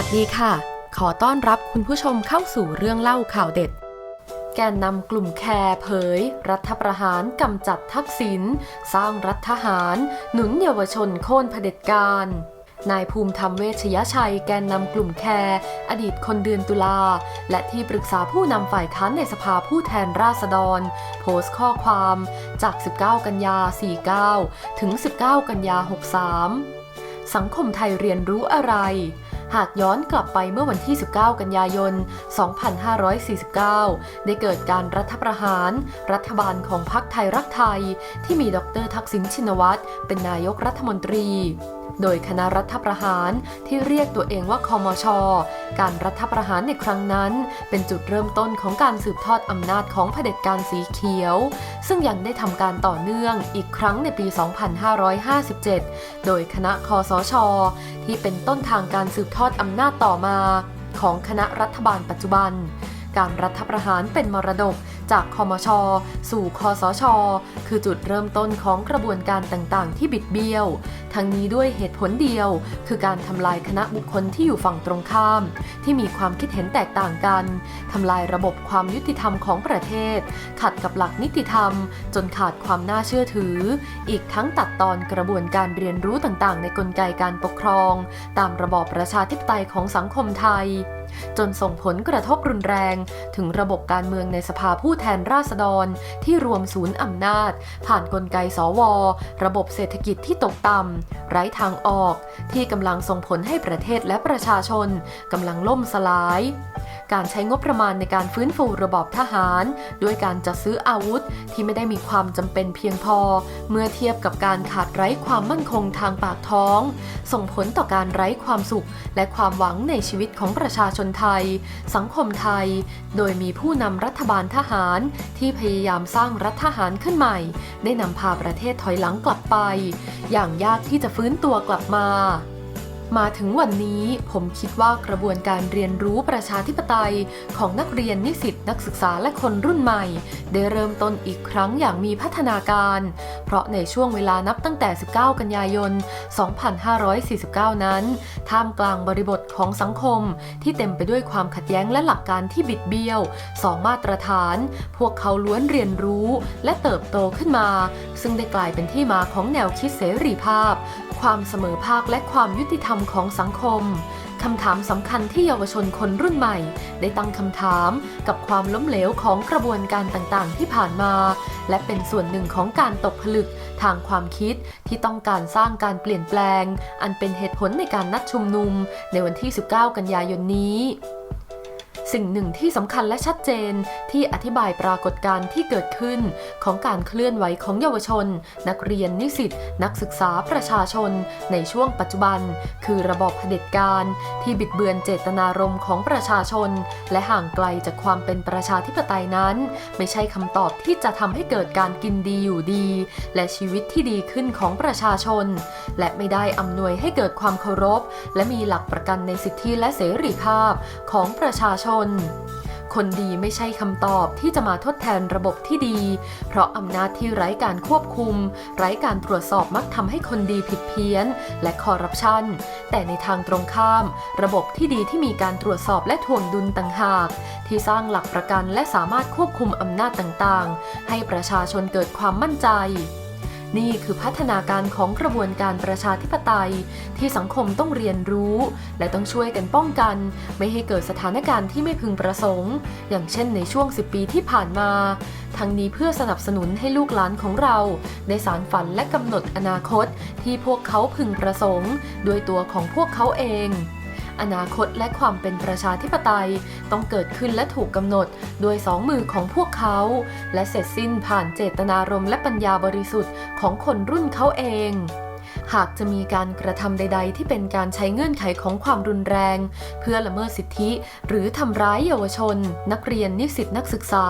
ัสดีค่ะ ขอต้อนรับคุณผู้ชมเข้าสู่เรื่องเล่าข่าวเด็ด แกนนำกลุ่มแคร์เผย รัฐประหารกำจัดทักษิณสร้างรัฐทหาร หนุนเยาวชนโค่นเผด็จการนายภูมิธรรมเวชยชัยแกนนำกลุ่มแคร์อดีตคนเดือนตุลา และที่ปรึกษาผู้นำฝ่ายค้านในสภาผู้แทนราษฎร โพสต์ข้อความจาก 19 กันยา 49 ถึง 19 กันยา 63 สังคมไทยเรียนรู้อะไร หากย้อนกลับไปเมื่อวันที่ 19 กันยายน 2549 ได้เกิดการรัฐประหาร รัฐบาลของพรรคไทยรักไทย ที่มีดรทักษิณชินวัตรเป็นนายกรัฐมนตรีโดยคณะรัฐประหารที่เรียกตัวเองว่าคอมช การรัฐประหารในครั้งนั้น เป็นจุดเริ่มต้นของการสืบทอดอำนาจของเผด็จการสีเขียว ซึ่งยังได้ทำการต่อเนื่องอีกครั้งในปี 2557 โดยคณะคอสช ที่เป็นต้นทางการสืบทอดอำนาจต่อมาของคณะรัฐบาลปัจจุบัน การรัฐประหารเป็นมรดกจากคอมช สู่คอสช คือจุดเริ่มต้นของกระบวนการต่างๆ ที่บิดเบี้ยวทั้งนี้ด้วยเหตุผลเดียว คือการทำลายคณะบุคคลที่อยู่ฝั่งตรงข้าม ที่มีความคิดเห็นแตกต่างกันทำลายระบบความยุติธรรมของประเทศ ขัดกับหลักนิติธรรม จนขาดความน่าเชื่อถือ อีกทั้งตัดตอนกระบวนการเรียนรู้ต่างๆ ในกลไกการปกครอง ตามระบอบประชาธิปไตยของสังคมไทยจนส่งผลกระทบรุนแรง ถึงระบบการเมืองในสภาผู้แทนราษฎร ที่รวมศูนย์อำนาจ ผ่านนกลไกสว ระบบเศรษฐกิจที่ตกต่ำไร้ทางออก ที่กำลังส่งผลให้ประเทศและประชาชนกำลังล่มสลาย การใช้งบประมาณในการฟื้นฟูระบอบทหาร ด้วยการจัดซื้ออาวุธที่ไม่ได้มีความจำเป็นเพียงพอ เมื่อเทียบกับการขาดไร้ความมั่นคงทางปากท้อง ส่งผลต่อการไร้ความสุข และความหวังในชีวิตของประชาชนไทย สังคมไทย โดยมีผู้นำรัฐบาลทหาร ที่พยายามสร้างรัฐทหารขึ้นใหม่ ได้นำพาประเทศถอยหลังกลับไป อย่างยากที่จะฟื้นตัวกลับมา มาถึงวันนี้ผมคิดว่ากระบวนการเรียนรู้ประชาธิปไตย ของนักเรียนนิสิตนักศึกษาและคนรุ่นใหม่ ได้เริ่มต้นอีกครั้งอย่างมีพัฒนาการ เพราะในช่วงเวลานับตั้งแต่ 19 กันยายน 2549 นั้น ท่ามกลางบริบทของสังคม ที่เต็มไปด้วยความขัดแย้งและหลักการที่บิดเบี้ยวสองมาตรฐาน พวกเขาล้วนเรียนรู้และเติบโตขึ้นมา ซึ่งได้กลายเป็นที่มาของแนวคิดเสรีภาพ ความเสมอภาคและความยุติธรรมของสังคมคำถามสำคัญที่เยาวชนคนรุ่นใหม่ ได้ตั้งคำถามกับความล้มเหลวของกระบวนการต่างๆ ที่ผ่านมา และเป็นส่วนหนึ่งของการตกผลึกทางความคิดที่ต้องการสร้างการเปลี่ยนแปลง อันเป็นเหตุผลในการนัดชุมนุม ในวันที่ 19 กันยายนนี้ สิ่งหนึ่งที่สำคัญและชัดเจนที่อธิบายปรากฏการณ์ที่เกิดขึ้น ของการเคลื่อนไหวของเยาวชน นักเรียนนิสิตนักศึกษาประชาชน ในช่วงปัจจุบัน คือระบอบเผด็จการ ที่บิดเบือนเจตนารมณ์ของประชาชน และห่างไกลจากความเป็นประชาธิปไตยนั้น ไม่ใช่คำตอบที่จะทำให้เกิดการกินดีอยู่ดี และชีวิตที่ดีขึ้นของประชาชน และไม่ได้อำนวยให้เกิดความเคารพ และมีหลักประกันในสิทธิและเสรีภาพของประชาชนน คนดีไม่ใช่คำตอบที่จะมาทดแทนระบบที่ดี เพราะอำนาจที่ไร้การควบคุม ไร้การตรวจสอบมักทำให้คนดีผิดเพี้ยน และคอร์รัปชัน แต่ในทางตรงข้าม ระบบที่ดีที่มีการตรวจสอบและทวงดุลต่างหาก ที่สร้างหลักประกันและสามารถควบคุมอำนาจต่างๆ ให้ประชาชนเกิดความมั่นใจ นี่คือพัฒนาการของกระบวนการประชาธิปไตย ที่สังคมต้องเรียนรู้ และต้องช่วยกันป้องกัน ไม่ให้เกิดสถานการณ์ที่ไม่พึงประสงค์ อย่างเช่นในช่วง 10 ปีที่ผ่านมา ทั้งนี้เพื่อสนับสนุนให้ลูกหลานของเรา ได้สารฝันและกำหนดอนาคต ที่พวกเขาพึงประสงค์ ด้วยตัวของพวกเขาเอง อนาคตและความเป็นประชาธิปไตย ต้องเกิดขึ้นและถูกกำหนดโดยสองมือของพวกเขา และเสร็จสิ้นผ่านเจตนารมณ์และปัญญาบริสุทธิ์ของคนรุ่นเขาเอง หากจะมีการกระทำใด ๆ ที่เป็นการใช้เงื่อนไขของความรุนแรง เพื่อละเมิดสิทธิ หรือทำร้ายเยาวชน นักเรียนนิสิตนักศึกษา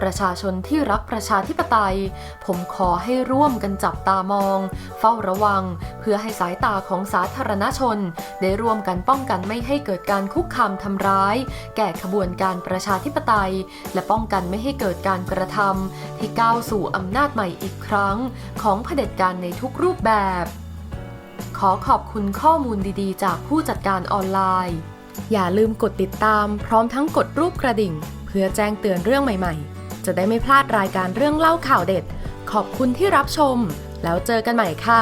ประชาชนที่รักประชาธิปไตย ผมขอให้ร่วมกันจับตามอง เฝ้าระวัง เพื่อให้สายตาของสาธารณชน ได้ร่วมกันป้องกันไม่ให้เกิดการคุกคามทำร้าย แก่ขบวนการประชาธิปไตย และป้องกันไม่ให้เกิดการกระทำที่ก้าวสู่อำนาจใหม่อีกครั้ง ของเผด็จการในทุกรูปแบบ ขอขอบคุณข้อมูลดีๆ จากผู้จัดการออนไลน์ อย่าลืมกดติดตามพร้อมทั้งกดรูปกระดิ่ง เพื่อแจ้งเตือนเรื่องใหม่ๆ จะได้ไม่พลาดรายการเรื่องเล่าข่าวเด็ด ขอบคุณที่รับชม แล้วเจอกันใหม่ค่ะ